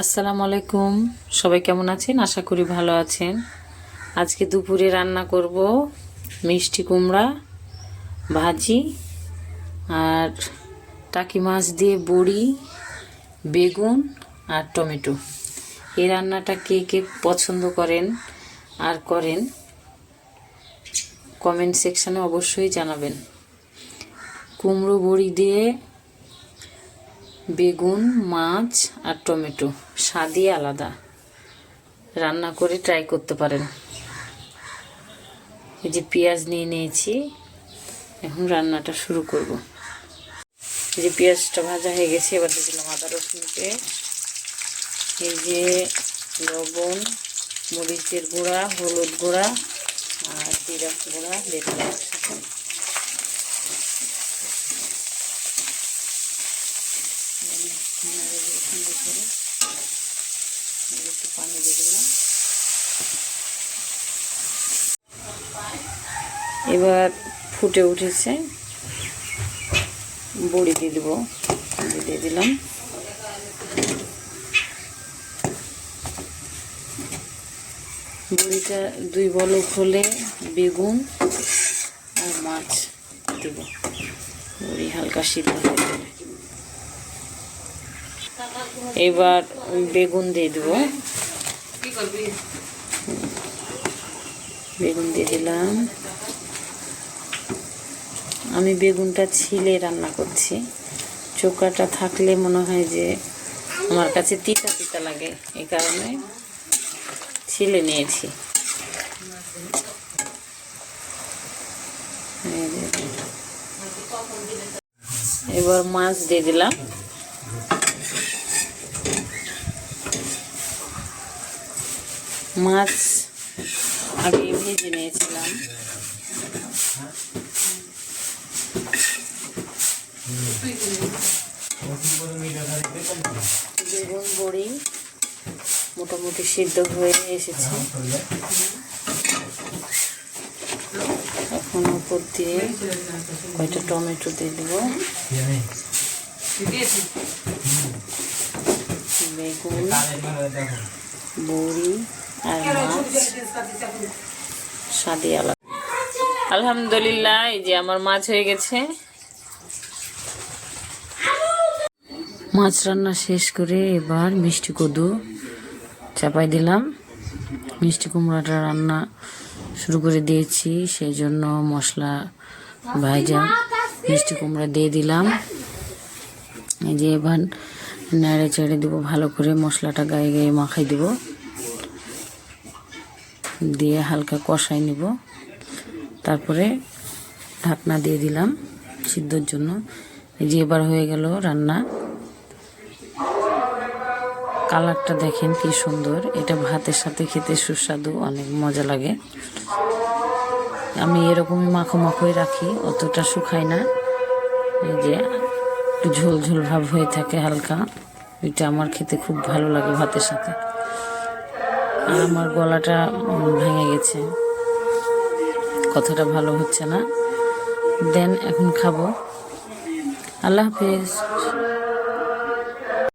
আসসালামু আলাইকুম। সবাই কেমন আছেন? আশা করি ভালো আছেন। আজকে দুপুরে রান্না করব মিষ্টি কুমড়া ভাজি আর টাকি মাছ দিয়ে বড়ি, বেগুন আর টমেটো। এই রান্নাটা কে কে পছন্দ করেন আর করেন কমেন্ট সেকশানে অবশ্যই জানাবেন। কুমড়ো বড়ি দিয়ে বেগুন, মাছ আর টমেটো, স্বাদই আলাদা। রান্না করে ট্রাই করতে পারেন। এই যে পেঁয়াজ নিয়ে নিয়েছি, এখন রান্নাটা শুরু করব। এই যে পেঁয়াজটা ভাজা হয়ে গেছে, এবার দিলাম আদা, রসুন পেস্ট এই যে লবণ, মরিচের গুঁড়া, হলুদ গুঁড়া আর জিরা গুঁড়া দিয়ে দিলাম সুন্দর করে একটু পানি দিয়ে দিলাম এবার ফুটে উঠেছে বড়ি দিয়ে দেবো দিয়ে দিলাম। বড়িটা দুই বলক হলে বেগুন আর মাছ দেব। বড়ি হালকা সিদ্ধ হয়ে যাবে। এবার বেগুন দিয়ে দেবো। বেগুন দিয়ে দিলাম। আমি বেগুনটা ছিলে রান্না করছি। চোকাটা থাকলে মনে হয় যে আমার কাছে তিতা তিতা লাগে এই কারণে ছিলে নিয়েছি। এবার মাছ দিয়ে দিলাম। মাছ আগে ভেজে নিয়েছিলাম। বেগুন বড়ি মোটামুটি সিদ্ধ হয়ে এসেছে। এখন উপর দিয়ে কয়টা টমেটো দিয়ে দেবো। বেগুন, বড়ি আর মাছ স্বাদে আলাদা আলহামদুলিল্লাহ, এই যে আমার মাছ হয়ে গেছে। মাছ রান্না শেষ করে এবার মিষ্টি কদু চাপাই দিলাম। মিষ্টি কুমড়াটা রান্না শুরু করে দিয়েছি, সেই জন্য মশলা ভাজা মিষ্টি কুমড়া দিয়ে দিলাম। এই যে এবার নেড়ে চেড়ে দেবো, ভালো করে মশলাটা গায়ে গায়ে মাখাই দেবো। দিয়ে হালকা কষাই নেব। তারপরে ঢাকনা দিয়ে দিলাম সিদ্ধর জন্য। এই যে এবার হয়ে গেল রান্না। কালারটা দেখেন কি সুন্দর। এটা ভাতের সাথে খেতে সুস্বাদু, অনেক মজা লাগে। আমি এরকমই মাখো মাখোই রাখি, অতটা শুকাই না। এই যে একটু ঝোল ঝোল ভাব হয়ে থাকে হালকা। এটা আমার খেতে খুব ভালো লাগে ভাতের সাথে। আর আমার গলাটা ভেঙে গেছে। কথাটা ভালো হচ্ছে না। দেন এখন খাব। আল্লাহ হাফিজ।